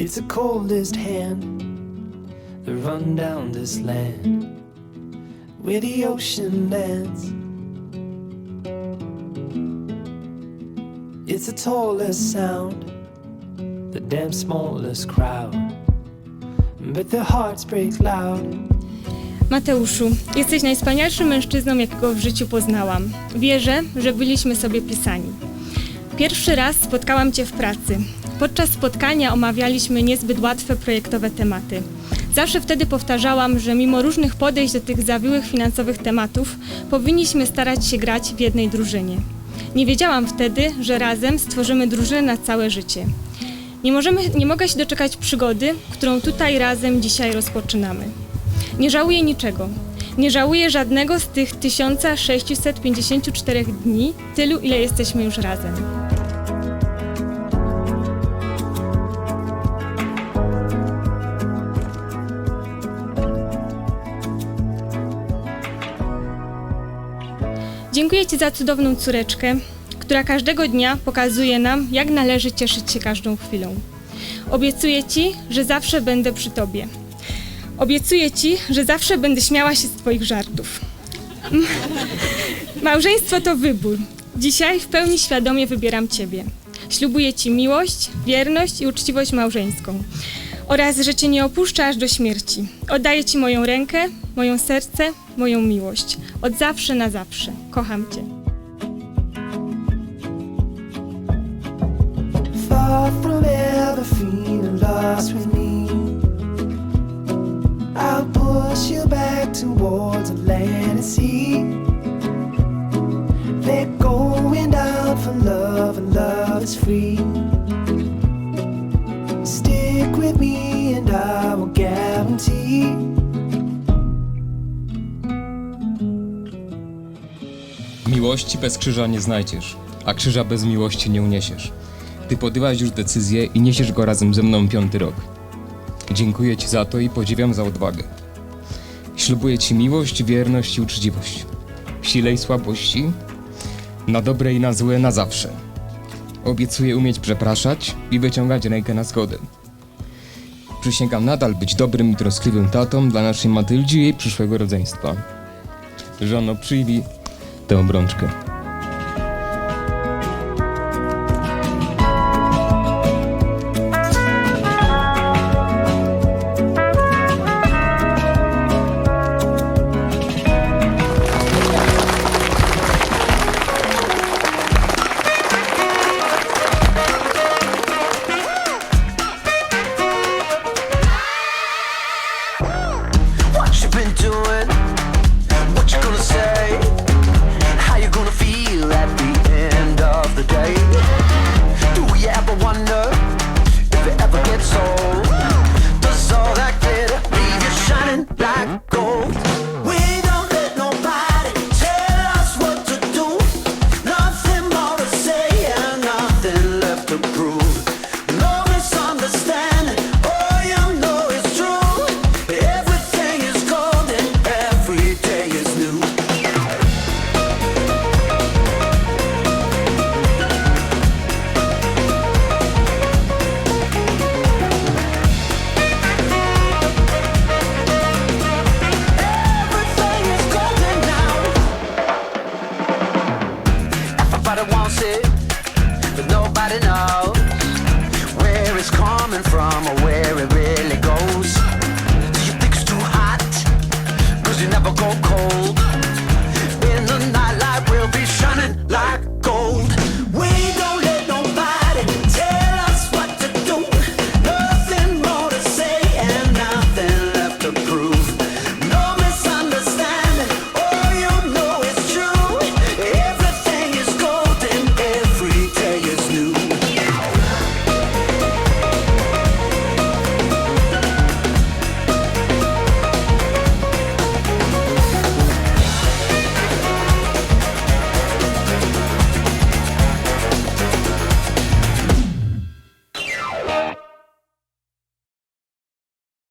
It's the coldest hand that run down this land where the ocean ends. It's the tallest sound, the damn smallest crowd, but their hearts break loud. Mateuszu, jesteś najwspanialszym mężczyzną, jakiego w życiu poznałam. Wierzę, że byliśmy sobie pisani. Pierwszy raz spotkałam Cię w pracy. Podczas spotkania omawialiśmy niezbyt łatwe projektowe tematy. Zawsze wtedy powtarzałam, że mimo różnych podejść do tych zawiłych finansowych tematów, powinniśmy starać się grać w jednej drużynie. Nie wiedziałam wtedy, że razem stworzymy drużynę na całe życie. Nie, możemy, nie mogę się doczekać przygody, którą tutaj razem dzisiaj rozpoczynamy. Nie żałuję niczego. Nie żałuję żadnego z tych 1654 dni, tylu ile jesteśmy już razem. Dziękuję Ci za cudowną córeczkę, która każdego dnia pokazuje nam, jak należy cieszyć się każdą chwilą. Obiecuję Ci, że zawsze będę przy Tobie. Obiecuję Ci, że zawsze będę śmiała się z Twoich żartów. Małżeństwo to wybór. Dzisiaj w pełni świadomie wybieram Ciebie. Ślubuję Ci miłość, wierność i uczciwość małżeńską. Oraz, że Cię nie opuszczę aż do śmierci. Oddaję Ci moją rękę, moją serce, moją miłość. Od zawsze na zawsze. Kocham Cię. I'll push you back towards land and sea. Miłości bez krzyża nie znajdziesz, a krzyża bez miłości nie uniesiesz. Ty podjęłaś już decyzję i niesiesz go razem ze mną piąty rok. Dziękuję Ci za to i podziwiam za odwagę. Ślubuję Ci miłość, wierność i uczciwość. W sile i słabości, na dobre i na złe, na zawsze. Obiecuję umieć przepraszać i wyciągać rękę na zgodę. Przysięgam nadal być dobrym i troskliwym tatą dla naszej Matyldzi i jej przyszłego rodzeństwa. Żono, przyjmij tę obrączkę. go cold.